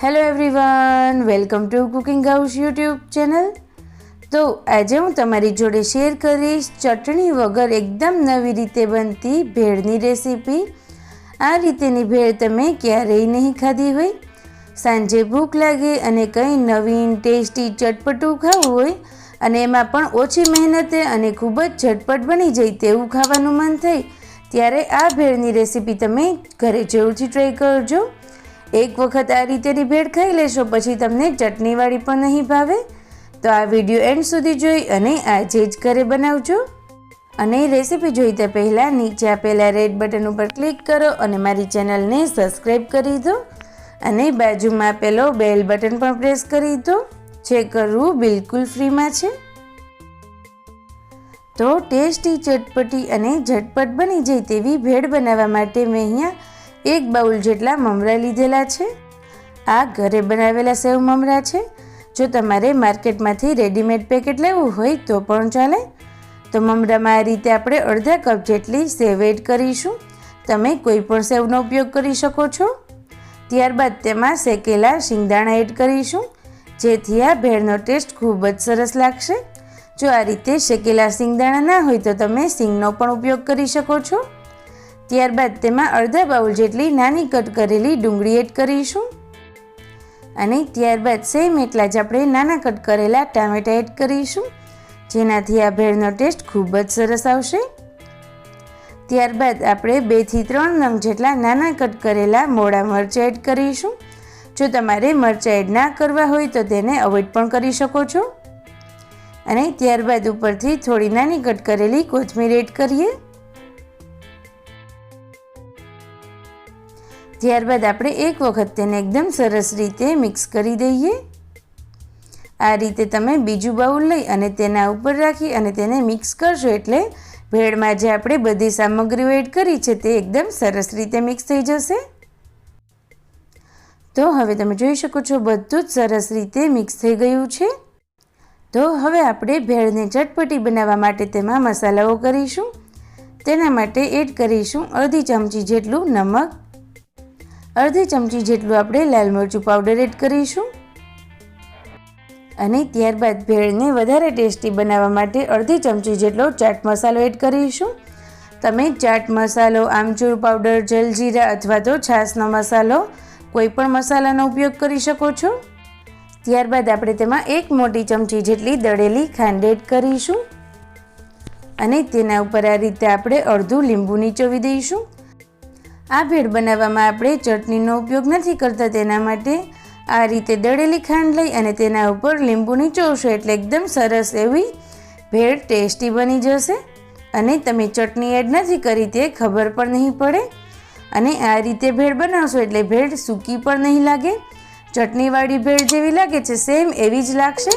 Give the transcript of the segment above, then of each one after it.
Hello everyone, welcome to cooking house YouTube channel. તો આજે હું તમારી જોડે શેર કરીશ ચટણી વગર એકદમ નવી રીતે બનતી ભેળની રેસીપી. આ રીતેની ભેળ તમે ક્યારેય નહીં ખાધી હોય. સાંજે ભૂખ લાગે અને કંઈ નવીન, ટેસ્ટી, ચટપટું ખાવું હોય, અને એમાં પણ ઓછી મહેનતે અને ખૂબ જ ઝટપટ બની જાય તેવું ખાવાનું મન થાય, ત્યારે આ ભેળની રેસીપી તમે ઘરે જરૂરથી ટ્રાય કરજો. એક વખત આ રીતેની ભેળ ખાઈ લેશો, પછી તમને ચટણીવાળી પણ નહીં ભાવે? તો આ વીડિયો એન્ડ સુધી જોઈ અને આજે જ ઘરે બનાવજો. અને રેસીપી જોઈતા પહેલાં નીચે આપેલા રેડ બટન ઉપર ક્લિક કરો અને મારી ચેનલને સબસ્ક્રાઈબ કરી દો. અને બાજુમાં આપેલો બેલ બટન પણ પ્રેસ કરી દો, જે કરવું બિલકુલ ફ્રીમાં છે. તો ટેસ્ટી, ચટપટી અને ઝટપટ બની જાય તેવી ભેળ બનાવવા માટે મેં અહીંયા એક બાઉલ જેટલા મમરા લીધેલા છે. આ ઘરે બનાવેલા સેવ મમરા છે. જો તમારે માર્કેટમાંથી રેડીમેડ પેકેટ લેવું હોય તો પણ ચાલે. તો મમરામાં આ રીતે આપણે અડધા કપ જેટલી સેવ એડ કરીશું. તમે કોઈ પણ સેવનો ઉપયોગ કરી શકો છો. ત્યારબાદ તેમાં શેકેલા શિંગદાણા એડ કરીશું. જેથી આ ભેળનો ટેસ્ટ ખૂબ જ સરસ લાગશે. જો આ રીતે શેકેલા શિંગદાણા ના હોય તો તમે સિંગનો પણ ઉપયોગ કરી શકો છો. ત્યારબાદ તેમાં અડધા બાઉલ જેટલી નાની કટ કરેલી ડુંગળી એડ કરીશું. અને ત્યારબાદ સેમ એટલા જ આપણે નાના કટ કરેલા ટામેટા એડ કરીશું. જેનાથી આ ભેળનો ટેસ્ટ ખૂબ જ સરસ આવશે. ત્યારબાદ આપણે બેથી ત્રણ નંગ જેટલા નાના કટ કરેલા મોડા મરચાં એડ કરીશું. જો તમારે મરચાં એડ ના કરવા હોય તો તેને અવોઇડ પણ કરી શકો છો. અને ત્યારબાદ ઉપરથી થોડી નાની કટ કરેલી કોથમીર એડ કરીએ. ત્યારબાદ આપણે એક વખત તેને એકદમ સરસ રીતે મિક્સ કરી દઈએ. આ રીતે તમે બીજું બાઉલ લઈ અને તેના ઉપર રાખી અને તેને મિક્સ કરશો એટલે ભેળમાં જે આપણે બધી સામગ્રીઓ એડ કરી છે તે એકદમ સરસ રીતે મિક્સ થઈ જશે. તો હવે તમે જોઈ શકો છો બધું જ સરસ રીતે મિક્સ થઈ ગયું છે. તો હવે આપણે ભેળને ચટપટી બનાવવા માટે તેમાં મસાલાઓ કરીશું. તેના માટે એડ કરીશું અડધી ચમચી જેટલું નમક અડધી ચમચી જેટલું આપણે લાલ મરચું પાવડર એડ કરીશું. અને ત્યારબાદ ભેળને વધારે ટેસ્ટી બનાવવા માટે અડધી ચમચી જેટલો ચાટ મસાલો એડ કરીશું. તમે ચાટ મસાલો, આમચૂર પાવડર જલજીરા અથવા તો છાશનો મસાલો કોઈ પણ મસાલાનો ઉપયોગ કરી શકો છો. ત્યારબાદ આપણે તેમાં એક મોટી ચમચી જેટલી દળેલી ખાંડ એડ કરીશું. અને તેના ઉપર આ રીતે આપણે અડધું લીંબુ નીચોવી દઈશું. આ ભેળ બનાવવામાં આપણે ચટણીનો ઉપયોગ નથી કરતા તેના માટે. આ રીતે દળેલી ખાંડ લઈ અને તેના ઉપર લીંબુ નીચોવશો એટલે એકદમ સરસ એવી ભેળ ટેસ્ટી બની જશે. અને તમે ચટણી એડ નથી કરી તે ખબર પણ નહીં પડે. અને આ રીતે ભેળ બનાવશો એટલે ભેળ સૂકી પણ નહીં લાગે. ચટણીવાળી ભેળ જેવી લાગે છે સેમ એવી જ લાગશે.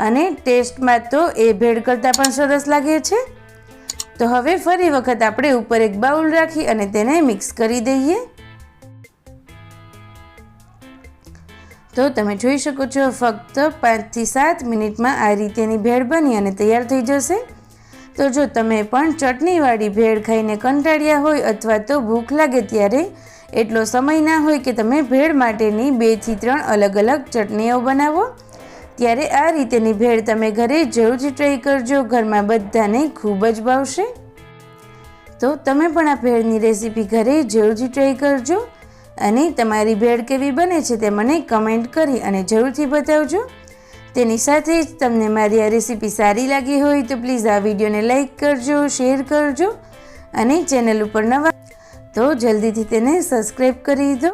અને ટેસ્ટમાં તો એ ભેળ કરતાં પણ સરસ લાગે છે. તો હવે ફરી વખત આપણે ઉપર એક બાઉલ રાખી અને તેને મિક્સ કરી દઈએ. તો તમે જોઈ શકો છો, ફક્ત પાંચથી સાત મિનિટમાં આ રીતેની ભેળ બની અને તૈયાર થઈ જશે. તો જો તમે પણ ચટણીવાળી ભેળ ખાઈને કંટાળ્યા હોય અથવા તો ભૂખ લાગે ત્યારે, એટલો સમય ના હોય કે તમે ભેળ માટેની બેથી ત્રણ અલગ અલગ ચટણીઓ બનાવો. ત્યારે આ રીતેની ભેળ તમે ઘરે જરૂરથી ટ્રાય કરજો. ઘરમાં બધાને ખૂબ જ ભાવશે. તો તમે પણ આ ભેળની રેસીપી ઘરે જરૂરથી ટ્રાય કરજો અને તમારી ભેળ કેવી બને છે તે મને કમેન્ટ કરી અને જરૂરથી બતાવજો. તેની સાથે જ તમને મારી આ રેસીપી સારી લાગી હોય તો પ્લીઝ આ વિડીયોને લાઇક કરજો શેર કરજો અને ચેનલ ઉપર નવા તો જલ્દીથી તેને સબસ્ક્રાઈબ કરી દો.